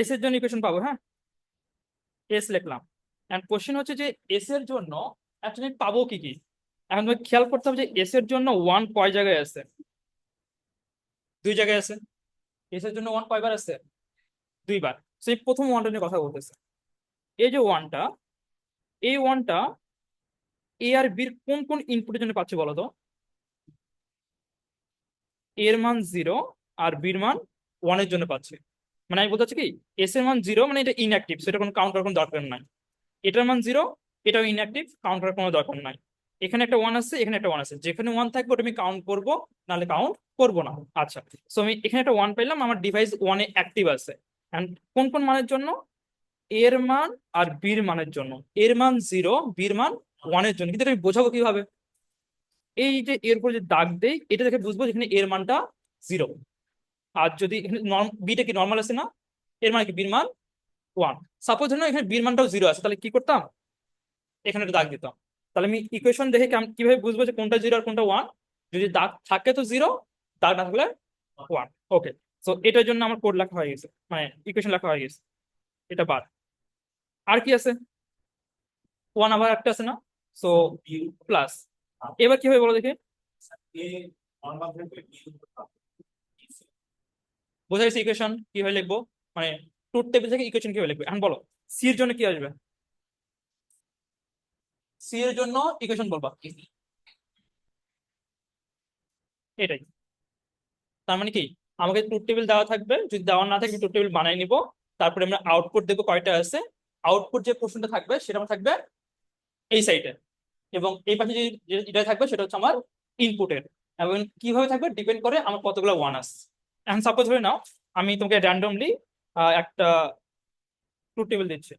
S এর জন্য equation পাবো হ্যাঁ? এস লিখলাম। এন্ড কোশ্চেন হচ্ছে যে এস এর জন্য অ্যাকচুয়ালি পাবো কি কি? এখন তোমাকে খেয়াল করতে হবে যে এস এর জন্য ওয়ান কয় জায়গায় আছে? দুই জায়গায় আছে। এস এর জন্য ওয়ান কয়বার আছে? দুইবার। সেই প্রথম ওয়ানটা নিয়ে কথা বলতেছে। এই যে ওয়ানটা এই ওয়ানটা এ আর বির কোন কোন ইনপুটের জন্য পাচ্ছে বলো তো? এর মান জিরো আর বির মান ওয়ানের জন্য পাচ্ছে। মানে আমি বলতে চাচ্ছি কি এস এর মান জিরো মানে এটা ইনঅ্যাক্টিভ সেটা কোনো কাউন্টার কোনো দরকার নাই। এটার মান জিরো এটাও ইনঅ্যাক্টিভ কাউন্টার কোনো দরকার নাই। এখানে একটা ওয়ান আছে, এখানে একটা ওয়ান আছে। যেখানে ওয়ান থাকবে, ওটা আমি কাউন্ট করব, নাহলে কাউন্ট করব না। আচ্ছা সো আমি এখানে একটা ওয়ান পাইলাম আমার ডিভাইস ওয়ানে অ্যাক্টিভ আছে। অ্যান্ড কোন কোন মানের জন্য? এর মান আর বির মানের জন্য। এর মান জিরো বির মান ওয়ানের জন্য। কিন্তু আমি বোঝাবো কীভাবে? এই যে এর উপর যে দাগ দেই, এটা দেখে বুঝব যেখানে এর মানটা জিরো আর যদি বিটা কি নর্মাল আছে না? এর মানে কি? বির মান ওয়ান সাপোজ ধরুন এখানে বির মানটাও জিরো আছে, তাহলে কি করতাম? এখানে একটা দাগ দিতাম। তাহলে আমি ইকুয়েশন দেখে কীভাবে বুঝব যে কোনটা জিরো আর কোনটা ওয়ান যদি দাগ থাকে তো জিরো দাগ না থাকলে ওয়ান ওকে সো এটার জন্য আমার কোড লেখা হয়ে গেছে। মানে ইকুয়েশন লেখা হয়ে গেছে। এটা বাদ আর কি আছে? ওয়ান আবার একটা আছে না? সো প্লাস এবার কি হবে বলো দেখে? বোঝা গেছে ইকুয়েশন কীভাবে লিখব? মানে ট্রুথ টেবিল থেকে ইকুয়েশন কীভাবে লিখবে? এখন বলো সি এর জন্য কি আসবে? সি এর জন্য ইকুয়েশন বলবা। এটাই। তার মানে কি? আমাকে ট্রুথ টেবিল দেওয়া থাকবে, যদি দেওয়া না থাকে ট্রুথ টেবিল বানাই নিব। তারপরে আমরা আউটপুট দেখব কয়টা আছে। আউটপুট যে প্রশ্নটা থাকবে, সেটা আমার থাকবে এই সাইডে এবং এই পাশে যেটা থাকবে, সেটা হচ্ছে আমার ইনপুটের এবং কীভাবে থাকবে? ডিপেন্ড করে আমার কতগুলো ওয়ান আসছে এখন সাপোজ ধরে নাও, আমি তোমাকে র্যান্ডমলি একটা ট্রুথ টেবিল দিচ্ছি।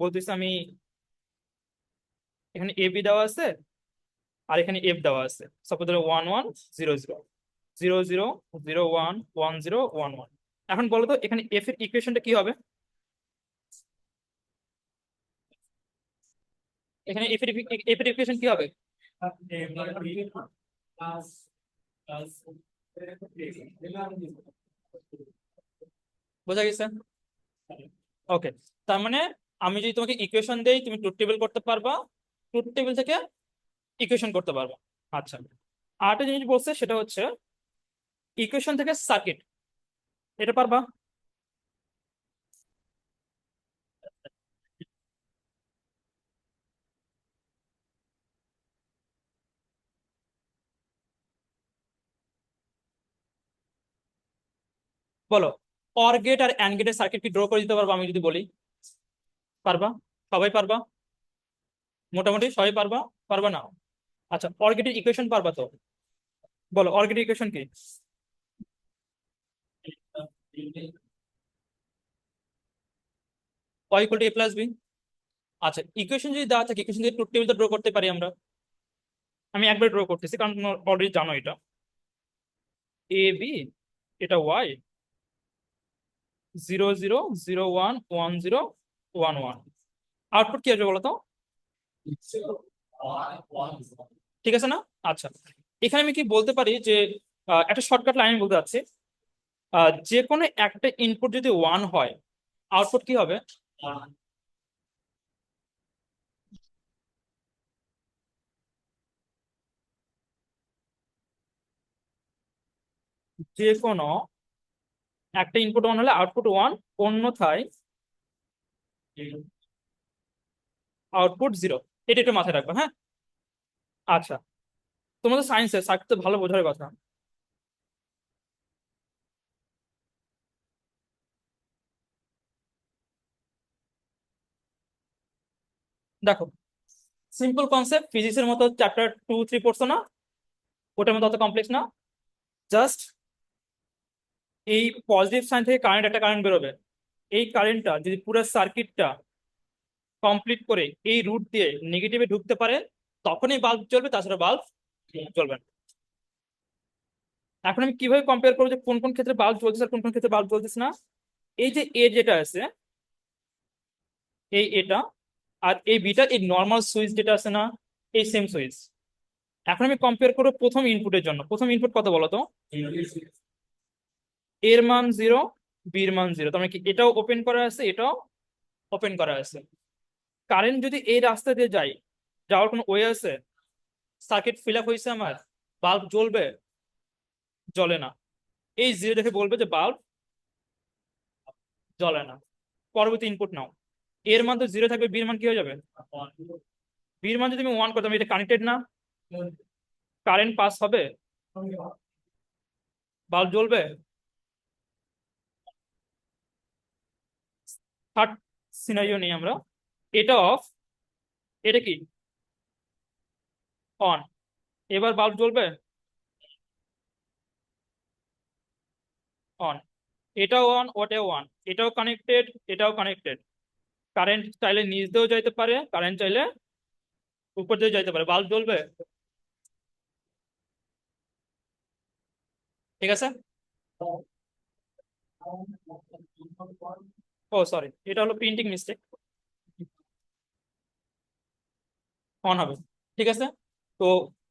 বলতেছি আমি, এখানে এ বি দেওয়া আছে, আর এখানে এফ দেওয়া আছে। সাপোজ ধরো one one zero zero zero zero zero one one zero one one এখন বলো তো, এখানে এফ এর ইকুয়েশনটা কি হবে? এখানে এফ এর এফ এর ইকুয়েশন কি হবে? বোঝা গেছে? ওকে তার মানে আমি যদি তোমাকে ইকুয়েশন দেই, তুমি ট্রুথ টেবিল করতে পারবা। ট্রুথ টেবিল থেকে ইকুয়েশন করতে পারবা। আচ্ছা। আরেকটা জিনিস বলছে, সেটা হচ্ছে ইকুয়েশন থেকে সার্কিট এটা পারবা? বলো অর গেট আর অ্যান্ড গেটের সার্কিট কি ড্র করে দিতে পারব আমি যদি বলি? পারবা? সবাই পারবা? মোটামুটি সবাই পারবা? পারবা না? আচ্ছা অর গেটের ইকুয়েশন পারবা তো? বলো অর গেটের ইকুয়েশন কি? Y to A plus B আচ্ছা ইকুয়েশন যদি দেওয়া থাকে ইকুয়েশন দিয়ে ট্রুথ টেবিল তো ড্র করতে পারি আমরা। আমি একবার ড্র করতেছি, কারণ অলরেডি জানো এটা। এ বি এটা Y zero zero zero one one zero one one output কি আসবে বলো তো ঠিক আছে না? আচ্ছা। এখানে আমি কি বলতে পারি যে একটা শর্টকাট লাইন বলতে আহ, যে কোনো একটা ইনপুট যদি ওয়ান হয় আউটপুট কি হবে? যে কোনো একটা ইনপুট ওয়ান হলে আউটপুট ওয়ান অন্যথায় আউটপুট জিরো এটা একটু মাথায় রাখবে হ্যাঁ? আচ্ছা। তোমাদের সায়েন্সের সার্কিট ভালো বোঝার কথা। দেখো সিম্পল কনসেপ্ট ফিজিক্সের মতো চ্যাপ্টার টু থ্রি পড়ছো না? ওটার মতো অত কমপ্লেক্স না। জাস্ট এই পজিটিভ সাইন থেকে কারেন্ট একটা কারেন্ট বেরোবে। এই কারেন্টটা যদি পুরো সার্কিটটা কমপ্লিট করে এই রুট দিয়ে নেগেটিভে ঢুকতে পারে, তখনই বাল্ব চলবে তাছাড়া বাল্ব চলবে না। এখন আমি কীভাবে কম্পেয়ার করব যে কোন কোন ক্ষেত্রে বাল্ব আর কোন কোন ক্ষেত্রে বাল্ব জ্বলতেছে না? এই যে এ যেটা আছে, এই এটা আর এই বিটা এই নর্মাল সুইচ যেটা আছে না, এই সেম সুইচ এখন আমি কম্পেয়ার করব প্রথম ইনপুটের জন্য। প্রথম ইনপুট কত বলো তো এর মান জিরো বির মান জিরো তার মানে কি এটাও ওপেন করা আছে, এটাও ওপেন করা আছে। কারেন্ট যদি এই রাস্তা দিয়ে যাই যাওয়ার কোনো ওয়ে আছে? সার্কিট ফিল আপ হয়েছে আমার বাল্ব জ্বলবে, জ্বলে না। এই জিরো দেখে বলবে যে বাল্ব জ্বলে না। পরবর্তী ইনপুট নাও। এর মান তো জিরো থাকবে বির মান কি হয়ে যাবে? বির মান যদি আমি ওয়ান করতাম এটা কানেক্টেড না? কারেন্ট পাস হবে? বাল্ব জ্বলবে? থার্ড সিনারিও নেই আমরা। এটা অফ এটা কি? অন এবার বাল্ব জ্বলবে? অন এটাও অন ওটাও অন এটাও কানেক্টেড এটাও কানেক্টেড কারেন্ট চাইলে নিচ দিয়েও যাইতে পারে কারেন্ট চাইলে উপর দিয়েও যাইতে পারে। বাল্ব জ্বলবে? ঠিক আছে? ও সরি এটা হলো প্রিন্টিং মিস্টেক অন হবে। ঠিক আছে? তো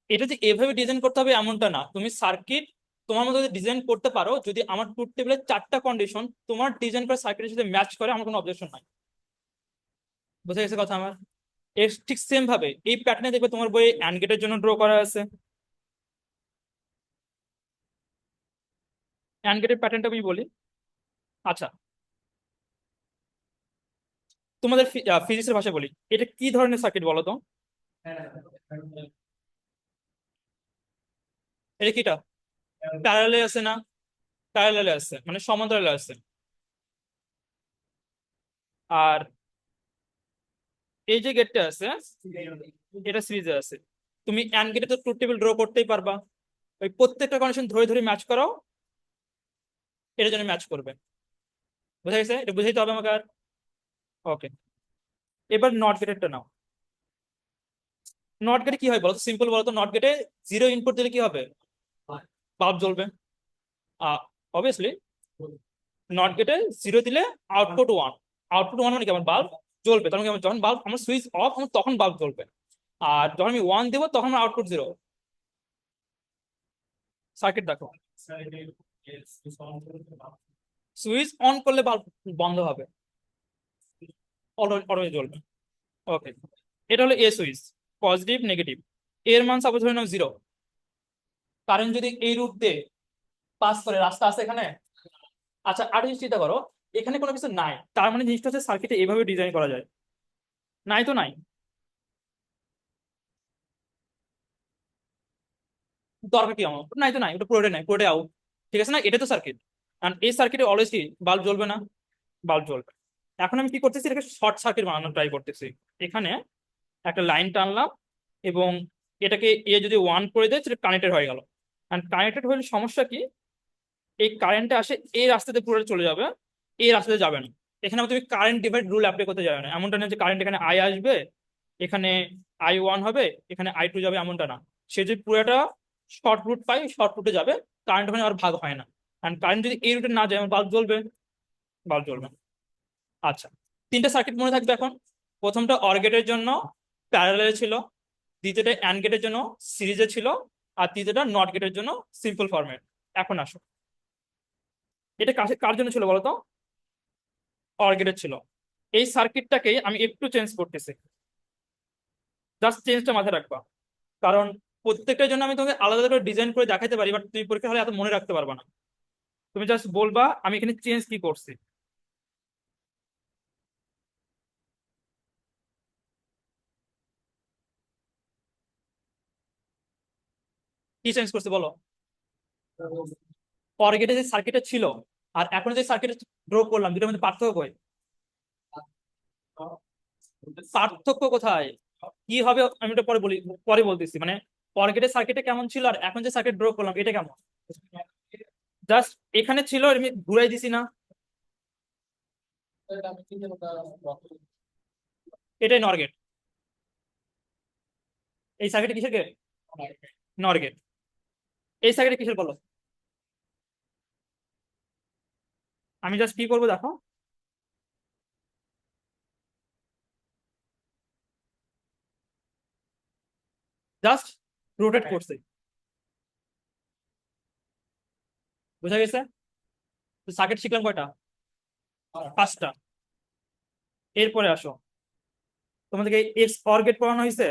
এটা যে এভাবে ডিজাইন করতে হবে এমনটা না। তুমি সার্কিট তোমার মতো ডিজাইন করতে পারো, যদি আমার ট্রুথ টেবিলের চারটা কন্ডিশন তোমার ডিজাইন করা সার্কিটের সাথে ম্যাচ করে, আমার কোনো অবজেকশন নাই। বুঝা গেছে কথা আমার? এর ঠিক সেম ভাবে এই প্যাটার্নে দেখবে তোমার বইয়ে অ্যান্ড গেটের জন্য ড্র করা আছে। অ্যান্ড গেটের প্যাটার্নটা আমি বলি। আচ্ছা। তোমাদের ফিজিক্সের ভাষায় বলি। এটা কি ধরনের সার্কিট বলো তো এটা কিটা? প্যারালে আছে না? প্যারালে আছে মানে সমান্তরালে আছে। আর এই যে গেটটা আছে, এটা সিরিজে আছে। তুমি অ্যান্ড গেটে তো ট্রুথ টেবিল ড্র করতেই পারবা। ওই প্রত্যেকটা কন্ডিশন ধরে ধরে ম্যাচ করো। এটার জন্য ম্যাচ করবে। বুঝা গেছে? এটা বুঝাইতে হবে আমাকে আর। ওকে এবার নট গেটেরটা নাও। নট গেটে কি হয় বলো সিম্পল বলো তো নট গেটে জিরো ইনপুট দিলে কি হবে? বাল্ব জ্বলবে। অবভিয়াসলি নট গেটে জিরো দিলে আউটপুট ওয়ান আউটপুট ওয়ান মানে কেমন বাল্ব জ্বলবে। তখন যখন বাল্ব আমার সুইচ অফ আমার তখন বাল্ব জ্বলবে। আর যখন আমি ওয়ান দেবো তখন আমার আউটপুট জিরো সার্কিট দেখো। সুইচ অন করলে বাল্ব বন্ধ হবে। অটোমেটিক জ্বলবে ওকে এটা হলো এ সুইচ পজিটিভ নেগেটিভ এর মান সাপোজ ধরে নাও জিরো কারেন্ট যদি এই রুট দিয়ে পাস করে, রাস্তা আছে এখানে? আচ্ছা আর জিনিস চিন্তা করো, এখানে কোনো কিছু নাই। তার মানে জিনিসটা হচ্ছে সার্কিটে এভাবে ডিজাইন করা যায়। নাই তো নাই? দরকার কি আমার? নাই তো নাই, ওটা পুরোটাই নাই, পুরোটাই আউট ঠিক আছে না? এটা তো সার্কিট আর এই সার্কিটে অলওয়েজ কি? বাল্ব জ্বলবে না? বাল্ব জ্বলবে। এখন আমি কি করতেছি? এটাকে শর্ট সার্কিট বানানোর ট্রাই করতেছি। এখানে একটা লাইন টানলাম এবং এটাকে এ যদি ওয়ান করে দেয় সেটা কানেক্টেড হয়ে গেল। আর কানেক্টেড হলে সমস্যা কি? এই কারেন্টে আসে এই রাস্তাতে পুরো চলে যাবে এই রাস্তাতে যাবে না। এখানে তুমি কারেন্ট ডিভাইড রুল অ্যাপ্লাই করতে যাবে না। এমনটা না যে কারেন্ট এখানে আই আসবে, এখানে আই ওয়ান হবে, এখানে আই টু যাবে এমনটা না। সে যদি পুরোটা শর্ট রুট পাই শর্ট রুটে যাবে কারেন্ট ওখানে আর ভাগ হয় না। কারণ কারেন্ট যদি এই রুটে না যায় বাল্ব জ্বলবে। বাল্ব জ্বলবে। আচ্ছা তিনটা সার্কিট মনে থাকবে এখন। প্রথমটা অর গেটের জন্য প্যারালালে ছিল, দ্বিতীয়টা অ্যান্ড গেটের জন্য সিরিজে ছিল, আর তৃতীয়টা নট গেটের জন্য সিম্পল ফরম্যাট এখন আসো। এটা কার জন্য ছিল বলতো? অর গেটের ছিল। এই সার্কিটটাকে আমি একটু চেঞ্জ করতেছি। জাস্ট চেঞ্জটা মাথায় রাখবা। কারণ প্রত্যেকটার জন্য আমি তোমাকে আলাদা করে ডিজাইন করে দেখাতে পারি বাট তুমি পরীক্ষা হলে এত মনে রাখতে পারবা না। তুমি জাস্ট বলবা, আমি এখানে চেঞ্জ কি করছি? কি চেঞ্জ করছে বলো? অর্গেটে যে সার্কিটটা ছিল, আর এখন যে সার্কিট ড্র করলাম, দুটোর মধ্যে পার্থক্য কই? পার্থক্য কোথায়? কি হবে আমি এটা পরে বলি, পরে বলতেছি। মানে অর্গেটের সার্কিটে কেমন ছিল, আর এখন যে সার্কিট ড্র করলাম, এটা কেমন? জাস্ট এখানে ছিল আমি ঘুরাই দিছি না। এটাই নরগেট এই সার্কিটে কিসের গেট নরগেট এই সার্কিটে কিসের বলো? আমি জাস্ট কি করব দেখো? জাস্ট রোটেট করছে। বুঝা গেছে? সার্কিট শিখলাম কয়টা? পাঁচটা। এরপরে আসো। তোমাদেরকে এক্স অর গেট পড়ানো হয়েছে?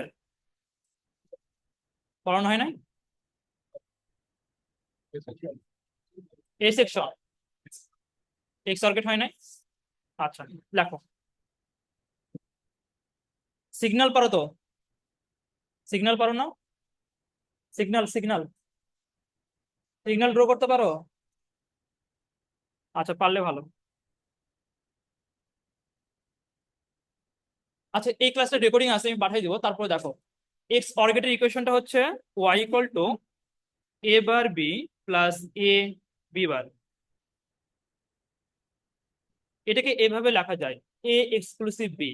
পড়ানো হয় নাই? অর হয় নাই? আচ্ছা সিগন্যাল পারো তো? সিগন্যাল পারো না? সিগন্যাল সিগন্যাল সিগন্যাল ড্র করতে পারো? আচ্ছা পারলে ভালো। আচ্ছা এই ক্লাসটা রেকর্ডিং আছে, আমি পাঠিয়ে দিব, তারপরে দেখো। এক্স অর্গেটের ইকুয়েশনটা হচ্ছে Y equal to A bar B plus A B bar এটাকে এভাবে লেখা যায় এ এক্সক্লুসিভ বি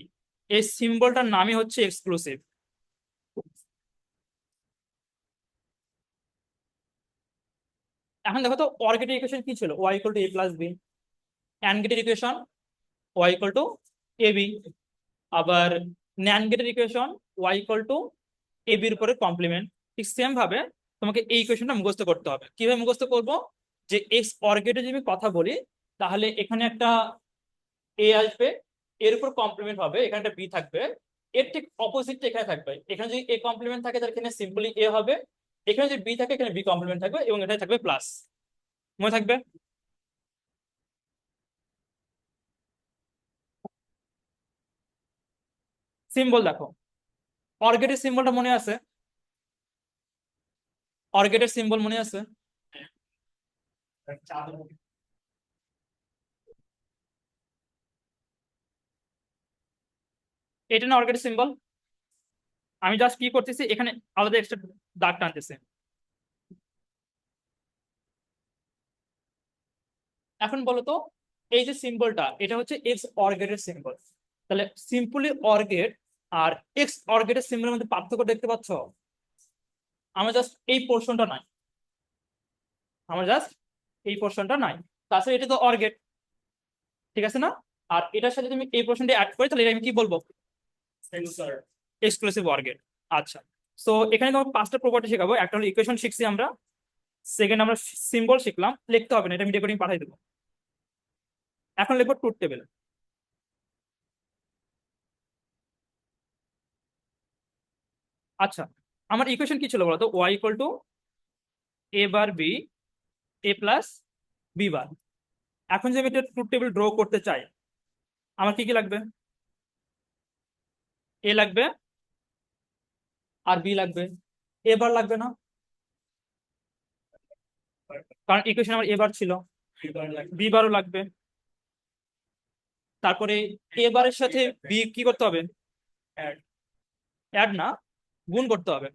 এই সিম্বলটার নামই হচ্ছে এক্সক্লুসিভ এখন দেখো তো অর গেটের ইকুয়েশন কি ছিল? Y equal to A plus B and গেটের equation Y equal to A B আবার ন্যান্ড গেটের equation Y equal to A বির উপরে কমপ্লিমেন্ট ঠিক সেম ভাবে তোমাকে এই ইকুয়েশনটা মুখস্থ করতে হবে। কীভাবে মুখস্থ করব? যে এক্স অর গেটে যদি আমি কথা বলি, তাহলে এখানে একটা এ আসবে, এর উপর কমপ্লিমেন্ট হবে, এখানে একটা বি থাকবে, এর ঠিক অপোজিটটা এখানে থাকবে। এখানে যদি এ কমপ্লিমেন্ট থাকে, তাহলে এখানে সিম্পলি এ হবে, এখানে যদি বি থাকে, এখানে বি কমপ্লিমেন্ট থাকবে, এবং এটা থাকবে প্লাস মনে থাকবে? সিম্বল দেখো। অর্গেটের সিম্বলটা মনে আছে? অর্গেটের সিম্বল মনে আছে? এটা না অর্গেটের সিম্বল আমি জাস্ট কি করতেছি, এখানে আলাদা এক্সট্রা দাগ টানতেছি। এখন বলতো, এই যে সিম্বলটা এটা হচ্ছে এক্স অর্গেটের সিম্বল তাহলে সিম্পলি অর্গেট আর এক্স অর্গেটের সিম্বলের মধ্যে পার্থক্য দেখতে পাচ্ছ? আমার জাস্ট এই পোর্শনটা নাই। আমার জাস্ট এই পোর্শনটা নাই। তাছাড়া এটা তো অর্গেট ঠিক আছে না? আর এটার সাথে তুমি এই পোর্শনটা অ্যাড করে তাহলে এটা আমি কি বলব? এক্সক্লুসিভ অর্গেট আচ্ছা সো এখানে তোমার পাঁচটা প্রপার্টি শেখাবো। একটা হলো ইকুয়েশন শিখছি আমরা। সেকেন্ড আমরা সিম্বল শিখলাম। লিখতে হবে না এটা আমি রেকর্ডিং পাঠিয়ে দেবো। এখন লিখব ট্রুথ টেবিল আচ্ছা আমার ইকুয়েশন কি ছিল বলতো Y equal to A bar B A plus B bar এখন যদি আমি একটা ট্রুথ টেবিল ড্র করতে চাই, আমার কি কি লাগবে? এ লাগবে আর বি লাগবে। এ বার লাগবে না? কারণ ইকুয়েশন আমার এ বার ছিল। বি বারও লাগবে। তারপরে এ বারের সাথে বি কি করতে হবে? অ্যাড না। গুণ করতে হবে।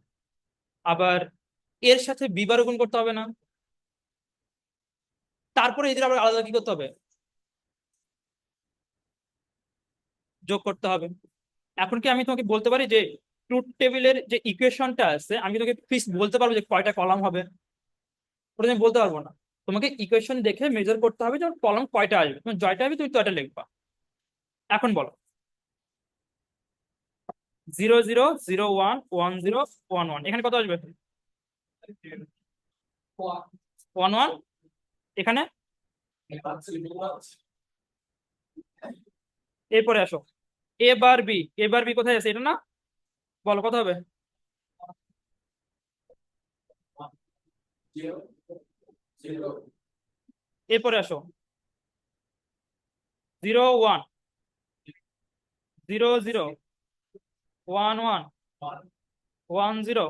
আবার এর সাথে বি বারও গুণ করতে হবে না। তারপরে এদের আবার আলাদা কি করতে হবে? যোগ করতে হবে। এখন কি আমি তোমাকে বলতে পারি যে ট্রুথ টেবিলের যে ইকুয়েশনটা আছে, আমি তোকে ফিক্স বলতে পারব যে কয়টা কলাম হবে? ওটা আমি বলতে পারব না। তোমাকে ইকুয়েশন দেখে মেজার করতে হবে যে কলাম কয়টা আসবে। তুমি জয়টা হবে তুমি তয়টা লিখবা। এখন বলো। Zero zero zero one one zero one one এখানে কত আসবে? ওয়ান ওয়ান এখানে? এরপরে আসো। এ বার বি এ বার বি কোথায় আছে? এটা না? বলো, কত হবে? এরপরে আসো। Zero one zero zero one one one zero.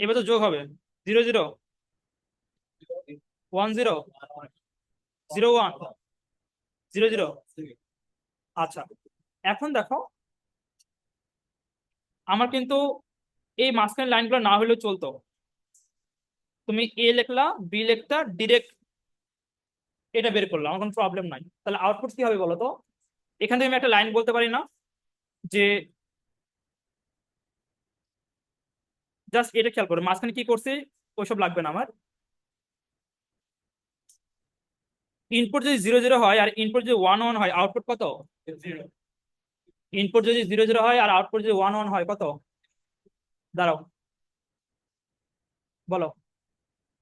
এবার তো যোগ হবে। Zero zero. One zero. Zero one. Zero zero. আচ্ছা এখন দেখো, আমার কিন্তু এই মাঝখানে লাইনগুলো না হলেও চলতো। তুমি এ লেখলা, বি লিখতা, ডিরেক্ট এটা বের করলাম আমার কোনো প্রবলেম নাই। তাহলে আউটপুট কি হবে বলো তো? এখান থেকে আমি একটা লাইন বলতে পারি না। যে জাস্ট এটা খেয়াল করো, মাঝখানে কি করছে? ওইসব লাগবে না আমার। ইনপুট যদি জিরো জিরো হয় আর ইনপুট যদি ওয়ান ওয়ান হয় আউটপুট কত? ইনপুট যদি জিরো জিরো হয় আর আউটপুট যদি ওয়ান ওয়ান হয়, কত? দাঁড়াও। বলো।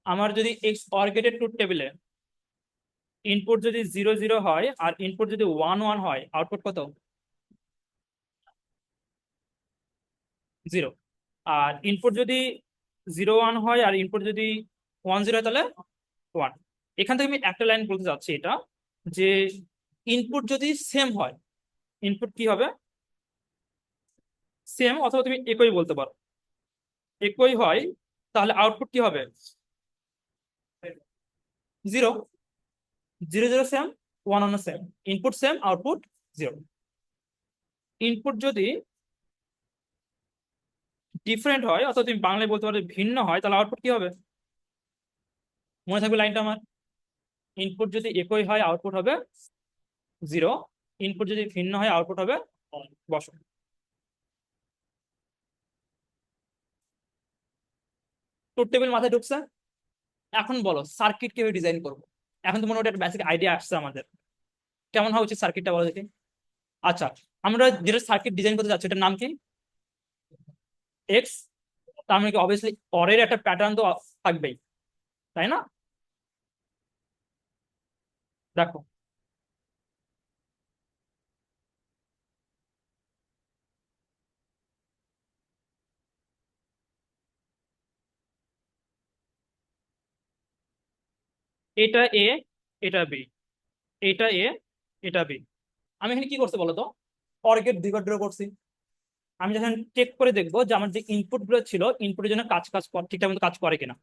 আমার যদি এক্স অর গেটেড ট্রুথ টেবিলে ইনপুট যদি জিরো জিরো হয় আর ইনপুট যদি ওয়ান ওয়ান হয় আউটপুট কত? জিরো। আর ইনপুট যদি জিরো ওয়ান হয় আর ইনপুট যদি ওয়ান জিরো হয় তাহলে ওয়ান এখান থেকে আমি একটা লাইন বলতে যাচ্ছি এটা, যে ইনপুট যদি সেম হয় ইনপুট কি হবে? সেম অথবা তুমি একই বলতে পারো। একই হয়, তাহলে আউটপুট কি হবে? Zero. Zero zero same one one same input same output zero input যদি ডিফারেন্ট হয়, অথবা তুমি বাংলায় বলতে পারো ভিন্ন হয়, তাহলে আউটপুট কি হবে? মনে থাকবে লাইনটা আমার। ইনপুট যদি একই হয় আউটপুট হবে জিরো ইনপুট যদি ভিন্ন হয় আউটপুট হবে বসো। টুথ টেবিল মাথায় ঢুকছে? এখন বলো সার্কিট কীভাবে ডিজাইন করব? এখন তো মনে হয় একটা বেসিক আইডিয়া আসছে আমাদের। কেমন হওয়া উচিত সার্কিটটা বলো দেখি। আচ্ছা আমরা যেটা সার্কিট ডিজাইন করতে যাচ্ছি, এটার নাম কি? এক্স তার মানে কি অবভিয়াসলি অরের একটা প্যাটার্ন তো থাকবেই, তাই না? দেখো। এটা এ এটা বি এটা এ এটা বি আমি এখানে কি করছি বলতো? অর্গের দুইবার ড্র করছি। আমি যখন চেক করে দেখব যে আমার যে ইনপুটগুলো ছিল ইনপুটের জন্য কাজ কাজ ঠিকঠাক মতো কাজ করে কিনা।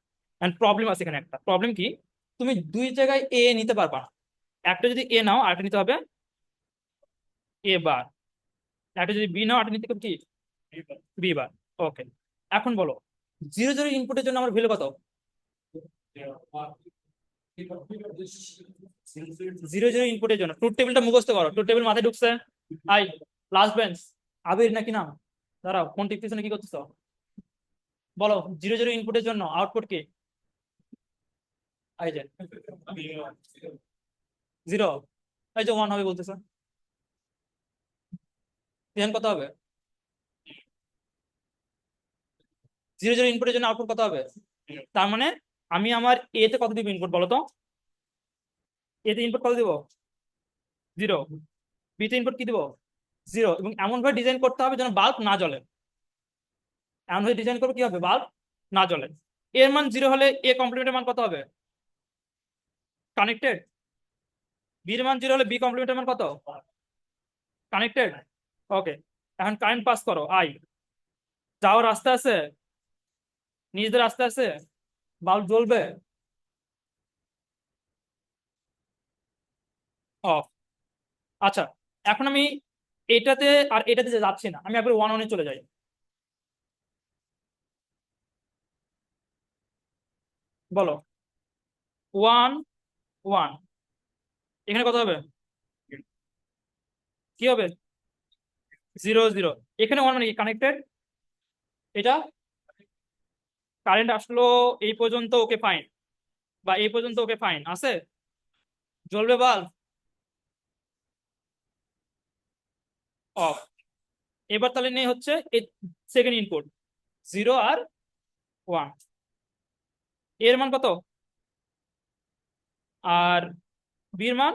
এন্ড প্রবলেম আছে এখানে একটা। প্রবলেম কি? তুমি দুই জায়গায় এ নিতে পারবা না। একটা যদি এ নাও, আরেকটা নিতে হবে এ বার। একটা যদি বি নাও, আরেকটা নিতে হবে কি? বি বার। ওকে এখন বলো জিরো জিরো ইনপুটের জন্য আমার ভ্যালু কত? জিরো জিরো ইনপুটের জন্য। ট্রুথ টেবিলটা মুখস্থ করো। ট্রুথ টেবিল মাথায় ঢুকছে? আই লাস্ট বেঞ্চ আবির নাকি নাম? দাঁড়াও, কোন টিপতেছ কি করতেছ? বলো জিরো জিরো ইনপুটের জন্য আউটপুট কি? জিরো এই যে ওয়ান হবে বলতেছে। কত হবে? জিরো জিরো ইনপুটের জন্য আউটপুট কত হবে? তার মানে আমি আমার এ তে কত দিব ইনপুট বলো তো? এতে ইনপুট কত দিব? জিরো বিতে ইনপুট কি দিব? জিরো এবং এমন ভাবে ডিজাইন করতে হবে যেন বাল্ব না জ্বলে। এমন ভাবে ডিজাইন করবে কি হবে? বাল্ব না জ্বলে। এর মান জিরো হলে এ কমপ্লিমেন্টের মান কত হবে? কানেক্টেড বির মান জিরো হলে বি কমপ্লিমেন্টের মান কত? কানেক্টেড ওকে এখন কারেন্ট পাস করো আই যাওয়ার রাস্তা আছে? নিজেদের রাস্তা আছে? বাল্ব জ্বলবে? অফ আচ্ছা এখন আমি এটাতে আর এটাতে যাচ্ছি না, আমি একবার ওয়ান ওয়ানে চলে যাই। বলো। ওয়ান ওয়ান এখানে কত হবে? কি হবে? জিরো জিরো এখানে ওয়ান মানে কি? কানেক্টেড এটা? কারেন্ট আসলো এই পর্যন্ত ওকে ফাইন বা এই পর্যন্ত ওকে ফাইন আছে? জ্বলবে বাল্ব অফ। এবার তাহলে নেই হচ্ছে সেকেন্ড ইনপুট জিরো আর ওয়ানের মান কত? আর বির মান?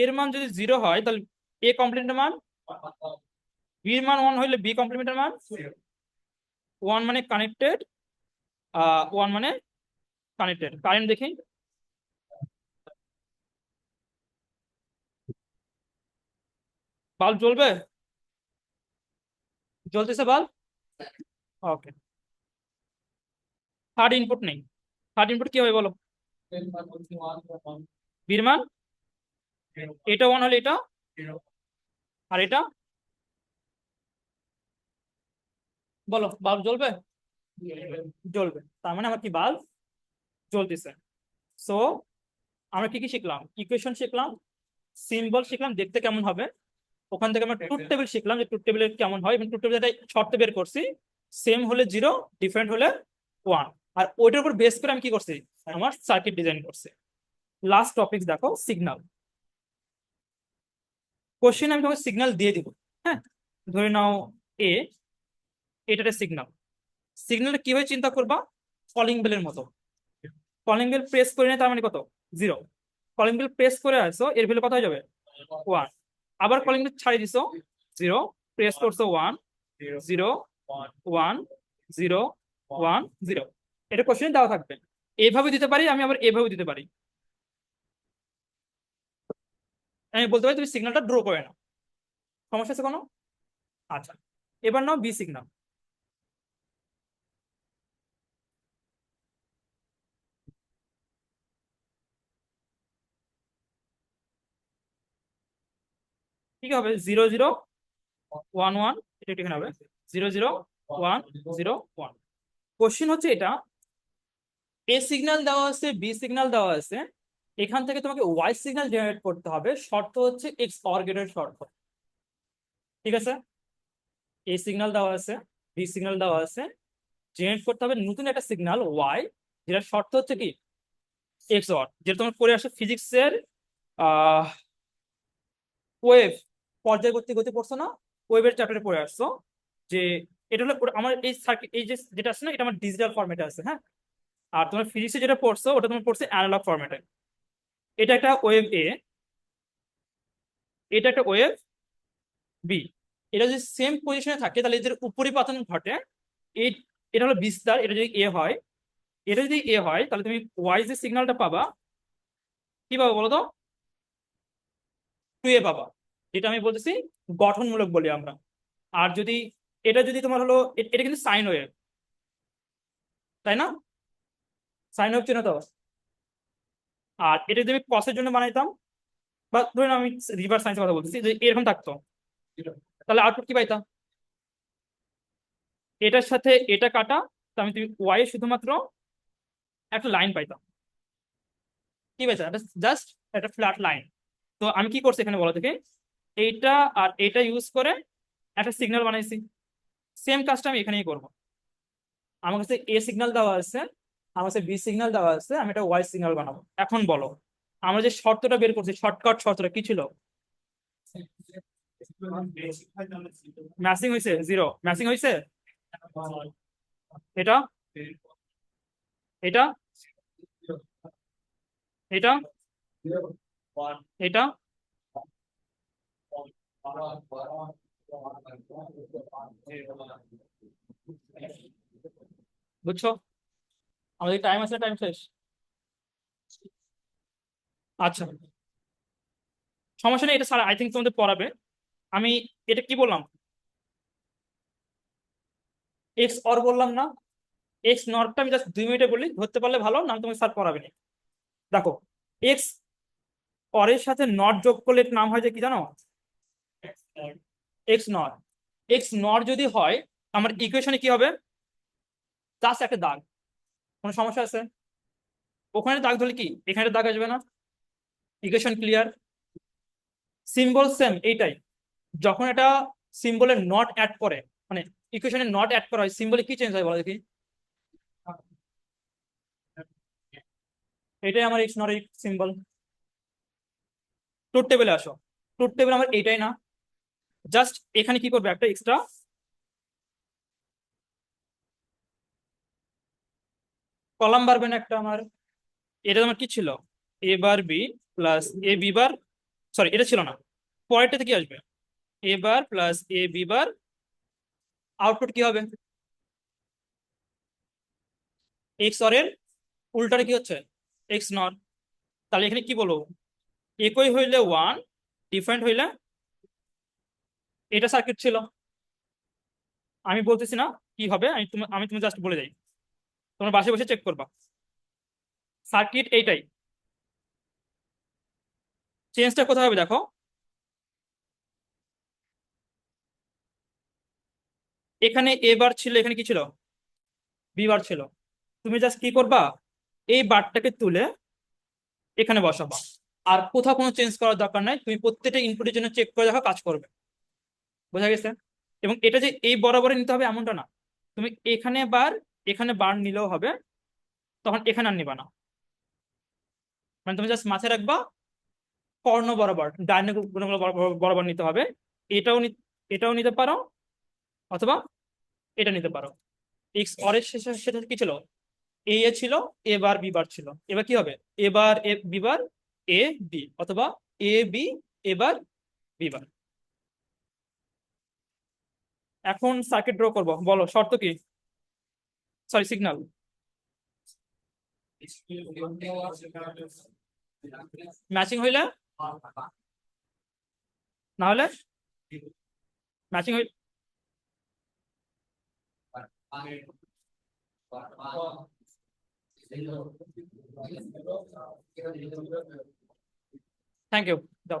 এর মান যদি জিরো হয়, তাহলে এ কমপ্লিমেন্টের মান? বির মান ওয়ান হইলে বি কমপ্লিমেন্টের মান? ওয়ান মানে কানেক্টেড ওয়ান মানে কানেক্টেড কারেন্ট দেখি। বাল্ব জ্বলবে? জ্বলতেছে বাল্ব? ওকে থার্ড ইনপুট নেই। থার্ড ইনপুট কি হবে বলো? বির মান এটা ওয়ান হলে এটা? আর এটা? বলো, বাল্ব জ্বলবে? জ্বলবে। তার মানে আমার কি বাল্ব জ্বলতেছে। সো আমরা কি কি শিখলাম? ইকুয়েশন শিখলাম সিম্বল শিখলাম, দেখতে কেমন হবে? ওখান থেকে আমরা ট্রুথ টেবিল শিখলাম যে ট্রুথ টেবিল কেমন হয়। এবং ট্রুথ টেবিল শর্তে বের করছি। সেম হলে জিরো ডিফারেন্ট হলে ওয়ান আর ওইটার উপর বেস করে আমি কি করছি? আমার সার্কিট ডিজাইন করছি। লাস্ট টপিক দেখো সিগন্যাল কোশ্চেন আমি তোমাকে সিগন্যাল দিয়ে দিব। হ্যাঁ? ধরে নাও এ এটার সিগন্যাল সিগন্যালটা কীভাবে চিন্তা করবা? কলিং বেলের মতো। কলিং বেল প্রেস করে নেয় তার মানে কত? জিরো কলিং বেল প্রেস করে আসো এর ভ্যালু কত হয়ে যাবে? ওয়ান আবার কলিং বেল ছাড়িয়ে দিছো। জিরো প্রেস করছ one zero one zero one zero এটা কোশ্চেন দেওয়া থাকবে। এইভাবে দিতে পারি আমি আবার এভাবে দিতে পারি। আমি বলতে পারি তুমি সিগন্যালটা ড্র করে নাও। সমস্যা আছে কোনো? আচ্ছা। এবার নাও বি সিগন্যাল ঠিক হবে? জিরো জিরো ওয়ান ওয়ান এটা হবে zero zero one zero one question হচ্ছে এটা এ সিগন্যাল দেওয়া আছে বি সিগন্যাল দেওয়া আছে। এখান থেকে তোমাকে ওয়াই সিগন্যাল জেনারেট করতে হবে। শর্ত হচ্ছে এক্স অর গেটের শর্ত। ঠিক আছে? এ সিগন্যাল দেওয়া আছে বি সিগন্যাল দেওয়া আছে। জেনারেট করতে হবে নতুন একটা সিগন্যাল ওয়াই যেটা শর্ত হচ্ছে কি? X or. যেটা তোমার পড়ে আসে ফিজিক্সের ওয়েভ পর্যায়গতি গতি পড়ছো না? ওয়েবের চ্যাপ্টারে পড়ে আসছো যে এটা হলো আমার এই সার্কিট এই যে যেটা আছে না, এটা আমার ডিজিটাল ফরম্যাটে আছে হ্যাঁ? আর তোমার ফিজিক্সে যেটা পড়ছো, ওটা তোমার পড়ছে অ্যানালগ ফরম্যাটে এটা একটা ওয়েভ এ এটা একটা ওয়েভ বি এটা যদি সেম পজিশনে থাকে, তাহলে এদের উপরিপাতন ঘটে। এই, এটা হলো বিস্তার, এটা যদি এ হয়, এটা যদি এ হয়, তাহলে তুমি ওয়াই যে সিগন্যালটা পাবা, কি পাবা বলো তো? টু এ পাবা। যেটা আমি বলতেছি গঠনমূলক বলি আমরা। আর যদি, এটা যদি তোমার হলো এটা কিন্তু সাইন ওয়েভ তাই না? সাইন ওয়েভ চেনো তো? আর এটা যদি আমি কসের জন্য বানাইতাম, বা ধরুন আমি রিভার্স সাইন্সের কথা বলতেছি যে এরকম থাকতো, তাহলে আউটপুট কি পাইতাম এটার সাথে এটা কাটা, তো আমি তুমি ওয়াই শুধুমাত্র একটা লাইন পাইতাম। কি পাইতাম জাস্ট একটা ফ্ল্যাট লাইন তো আমি কি করছি এখানে বলা থেকে এইটা আর এটা ইউজ করে একটা সিগন্যাল বানাইছি। সেম কাজটা আমি এখানেই করব। আমার কাছে এ সিগন্যাল দেওয়া আছে, আমার কাছে বি সিগন্যাল দেওয়া আছে, আমি একটা ওয়াই সিগন্যাল বানাবো। এখন বলো, আমরা যে শর্তটা বের করছি শর্টকাট শর্তটা কি ছিল? ম্যাচিং হয়েছে জিরো ম্যাচিং হয়েছে? এটা? এটা? এটা? এটা? বুঝছ? আমাদের টাইম আছে টাইম শেষ। আচ্ছা। সমস্যা নেই, এটা স্যার আই থিঙ্ক তোমাদের পড়াবে। আমি এটা কি বললাম? এক্স অর বললাম না। এক্স নটটা আমি জাস্ট দুই মিনিটে বলি, ধরতে পারলে ভালো না তোমাকে স্যার পড়াবে না। দেখো এক্স অরের সাথে নট যোগ করলে নাম হয় যে কি জানো? এক্স নট এক্স নট যদি হয়, আমার ইকুয়েশনে কি হবে? জাস্ট একটা দাগ। কোনো সমস্যা আছে? ওখানে দাগ ধরলে কি? এখানে দাগ আসবে না। ইকুয়েশন ক্লিয়ার সিম্বল সেম এইটাই। যখন এটা সিম্বলে নট অ্যাড করে মানে ইকুয়েশনে নট অ্যাড করা হয় সিম্বলে কি চেঞ্জ হয় বলো দেখি? এটাই আমার এক্স নট সিম্বল টুট টেবিলে আসো। টুট টেবিল আমার এইটাই না। জাস্ট এখানে কি করবে? একটা এক্সট্রা কলাম বাড়বে না একটা আমার। এটা আমার কি ছিল? A bar B plus A B bar sorry এটা ছিল না। পরেরটাতে কি আসবে? A bar plus A B bar output কি হবে? এক্স অর এর উল্টারে কি হচ্ছে? এক্স নট তাহলে এখানে কি বলব? একই হইলে ওয়ান ডিফারেন্ট হইলে এটা সার্কিট ছিল। আমি বলতেছি না কি হবে, আমি তুমি আমি তুমি জাস্ট বলে যাই তোমরা বাসে বসে চেক করবা। সার্কিট এইটাই। চেঞ্জটা কোথায় হবে দেখো। এখানে এ বার ছিল, এখানে কি ছিল? বি বার ছিল। তুমি জাস্ট কি করবা? এই বারটাকে তুলে এখানে বসাবা। আর কোথাও কোনো চেঞ্জ করার দরকার নাই। তুমি প্রত্যেকটা ইনপুটের জন্য চেক করে দেখো, কাজ করবে। বোঝা গেছে? এবং এটা যে এই বরাবরে নিতে হবে এমনটা না। তুমি এখানে বার এখানে বার নিলেও হবে, তখন এখানে আর নিবা না। মানে তুমি জাস্ট মাথায় রাখবা, কর্ণ বরাবর, ডাইনে গুণগুলো বরাবর- নিতে হবে। এটাও এটাও নিতে পারো, অথবা এটা নিতে পারো। এক্স অরের শেষে, সেটা কি ছিল? এ এ ছিল এ বার বি বার ছিল। এবার কি হবে? এবার এ বি বার এ বি অথবা এ বি এবার বি বার। এখন সার্কিট ড্র করব। বলো, শর্ত কি? সরি সিগন্যাল ম্যাচিং হইলে? না হলে? ম্যাচিং হইলে থ্যাংক ইউ দাও